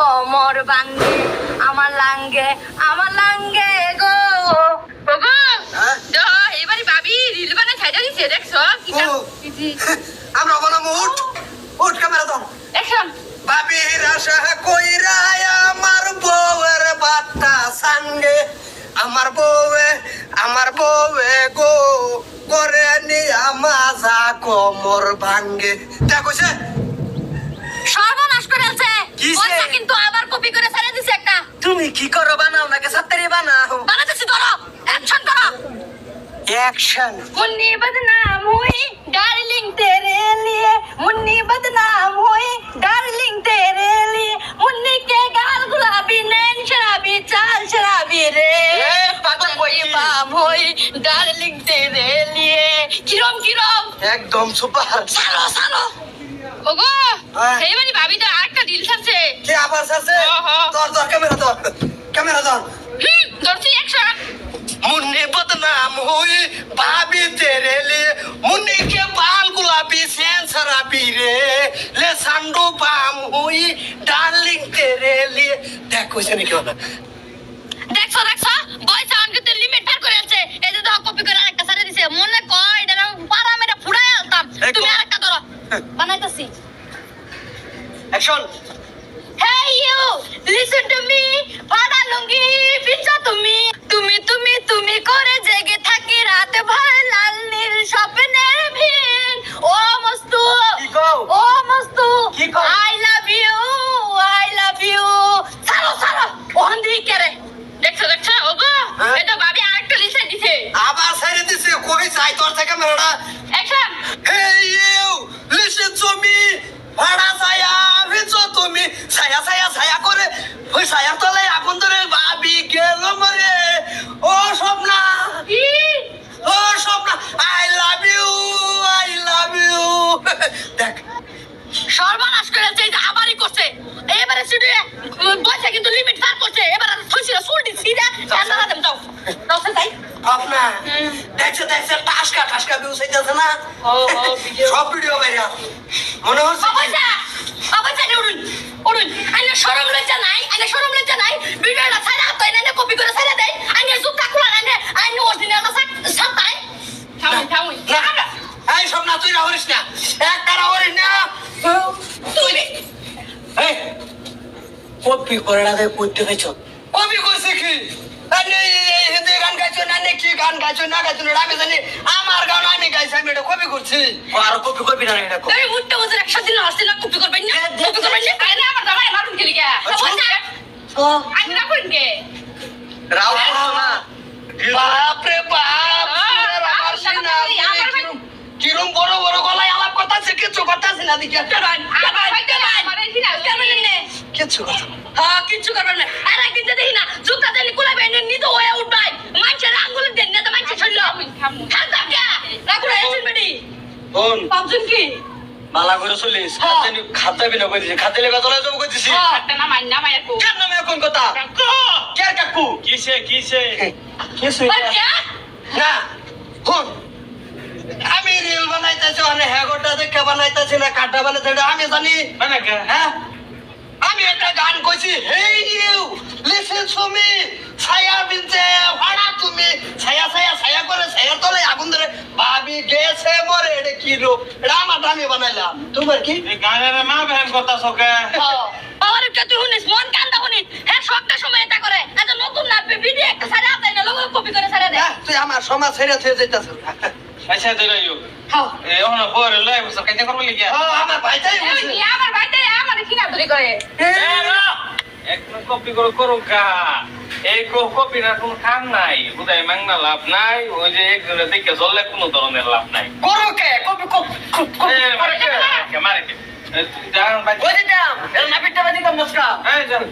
কোমর ভাঙ্গে আমার লাঙ্গে আমার লাঙ্গে গো। ওগো হ্যাঁ? এবারে ভাবি রিল বানাই ছাইডা দিছে দেখছ? কি। আমরা বললাম উঠ উঠ ক্যামেরা দাও অ্যাকশন। বাবির আশা কইরা আমার বউয়ের বাত্তা সঙ্গে। আমার বউয়ে আমার বউয়ে গো করে নিয়া মাজা কোমর ভাঙ্গে। দেখো কিন্তু আবার কপি করে ছেড়ে দিছে একটা। তুমি কি করো? বানাও নাকি সাত্তারি বানাও? ধরো। অ্যাকশন করো। অ্যাকশন মুন্নি বদনাম হুই ডার্লিং লিয়ে। মুন্নি বদনাম হুই ডার্লিং তেরে লিয়ে। মুন্নি কে নেন শরাবি চাল শরাবি রে। পাগল বই। মাম হুই ডার্লিং তেরে লিয়ে। কিরম কিরম? একদম সুপার। সালো সালো ওগো হ্যাঁ। এবারে ভাবি তো আরেকটা রিল ছাড়ছে কি আবার আছে হ্যাঁ, হ্যাঁ। ধর ধর ক্যামেরা ধর ক্যামেরা ধর হুম ধরছি অ্যাকশন मुन्नी बदनाम हुई भाभी तेरे लिए मुन्नी के बाल गुलाबी सैन शराबी रे ले संडू बाम हुई डार्लिंग तेरे लिए देखो से नहीं क्यों দেখছো দেখছো বয় সাউন্ড কিন্তু লিমিট পার করে আছে এই যে দেখো কপি করে আরেকটা ছেড়ে দিছে মনে কয় এটা না পারা মেরে ফুড়াই আলতাম এই তুমি কো- আরেকটা ধরো করছি action Hey you, listen to me, ভাড়া লুঙ্গি পিছা তুমি। তুমি তুমি তুমি করে জেগে থাকি রাতে ভাই লাল নীল স্বপ্নের ভিন ও মস্তু ও মস্তু I love you I love you ছাড়ো ছাড়ো ওখান দিয়ে কেরে দেখছ দেখছ? ওগো হ্যাঁ। এটা ভাবি আরেকটা লিখে দিছে। আবার ছেড়ে দিছে। কই চাই তোর থেকে মেরাটা ছায়া ছায়া ছায়া করে। ওই ছায়ার তলায় আগুন ধরে ভাবি গেল মরে। ও স্বপ্না ও Swapna I love you I love you দেখ। সর্বনাশ করেছে এই যে আবারই করছে। এবারে স্টুডিও বয়সে কিন্তু লিমিট পার করছে। এবার আর সুলটি সিধা জানা দেম যাও দশে যাই স্বপ্না দেখছে দেখছে টাসকা টাসকা ভিউ চাইতেছে না? ও ও ভিডিও সব ভিডিও বাইরা মনে হচ্ছে? অবশ্যা অবশ্যা উড়ুন আইনে সরম লজ্জা নাই আইনে সরম লজ্জা নাই। ভিডিওটা ছাড়া তো এনে কপি করে ছাড়া দেয়। আইনে জুতা খুলা আইনে আইনে অরিজিনাল সাতাই থামুন থামুন। না এই স্বপ্না তুই রাহরিস না। একটা রাহরিস না। তুই এই কপি করে না দেখ করতে গেছ কপি করছে কি? হিন্দি গান গাইছো না নে কি গান গাইছো না গাইছো না আমি জানি আমার গান আমি গাইছি আমি এটা কপি করছি। আর কপি করবি না এটা এই উঠতে বসে দিন না না কপি করবেন না আরে আমার জামাই মারুন খেলি কে অবশ্যা আমি না কইন কে রাও না বাপ রে বাপ আমার সিনা কিরম বড় বড় গলায় আলাপ করতেছে কিছু করতেছে না দিকে আমার হইতে না। না কিছু কথা হ্যাঁ কিচ্ছু করবেন না আর একদিন যদি না। জুতা দিলে কুলাবে এনে নিতে হয়ে উঠবাই মানুষের আঙ্গুল দেন না তো মানুষের শরীর। থাকতাম কে? রাখুন এসেন বেটি? বোন ভাবছেন কি? মালা করে চলিস হ্যাঁ। খাতে বিনা কই দিছি খাতে লেগে চলে যাব কই দিছি হ্যাঁ। না মাইনা মাইয়া কো কেন নামে কোন কথা? কে কাকু? কিসে কিসে? কিছু না হুন আমি রিল বানাইতেছি অনেক হ্যাগোটা দেখে বানাইতেছি না কাটা বানাইতে আমি জানি। মানে কে? হ্যাঁ? আমি একটা গান কইছি hey you listen to me ছায়া বিনতে ভাড়া তুমি ছায়া ছায়া ছায়া করে ছায়ার তলে আগুন ধরে। ভাবি গেছে মরে এটা কি রূপ আমার দামি বানাইলাম তোমার কি গানের মা বেহেন কথা সকে আমার একটা তুই শুনিস মন কান্দা শুনিস হ্যাঁ সবটা সময় এটা করে এত নতুন না ভিডিও একটা সারা আতাই না লোক কপি করে সারা দেয় হ্যাঁ, তুই আমার সমাজ ছেড়ে যেতেছ আচ্ছা হ্যাঁ কাজে করব আমার ভাইটাই এই বুঝছে কি আমার ভাইতে আমার কিনা ধরে করে এক কপি করে করো কা এই কপি না কোনো কাম নাই। বুঝাই মাংনা লাভ নাই। ওই যে একজনের দেখে চললে কোনো ধরনের লাভ নাই। করো কে? কপি কপি মারে কে? মারে ওই দিতাম এর নাপিতটা বাদি কাম নষ্ট এই জান